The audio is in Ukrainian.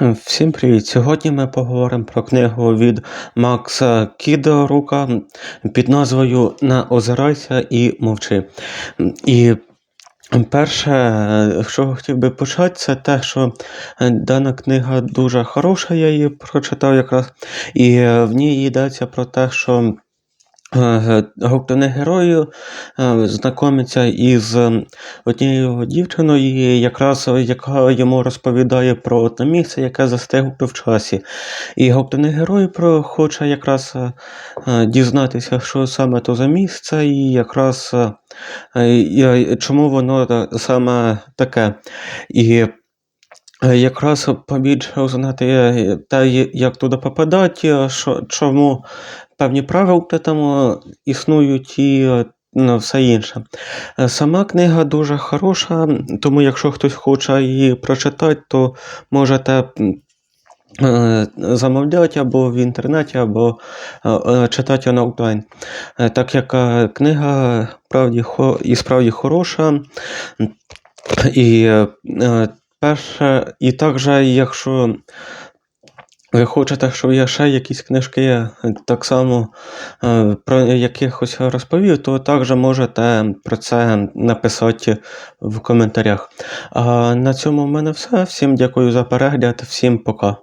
Всім привіт! Сьогодні ми поговоримо про книгу від Макса Кідорука під назвою Не озирайся і мовчи. І перше, що хотів би почати, це те, що дана книга дуже хороша, я її прочитав якраз, і в ній йдеться про те, що е, головний герой е, знайомиться із однією дівчиною, якраз яка йому розповідає про одне місце, яке застигло в часі. І головний герой хоче якраз е, е, дізнатися, що саме то за місце, і якраз е, е, чому воно саме таке. І е, якраз побільше узнати е, те, як туди попадати, е, що, чому певні правила там е, існують і е, ну, все інше. Е, Сама книга дуже хороша, тому якщо хтось хоче її прочитати, то можете е, замовляти або в інтернеті, або е, е, читати онлайн. Е, Так як е, книга правді, хо- і справді хороша. І е, е, перше, і також, якщо ви хочете, щоб я ще якісь книжки е, так само е, про якихось розповів, то також можете про це написати в коментарях. А на цьому в мене все. Всім дякую за перегляд, всім пока.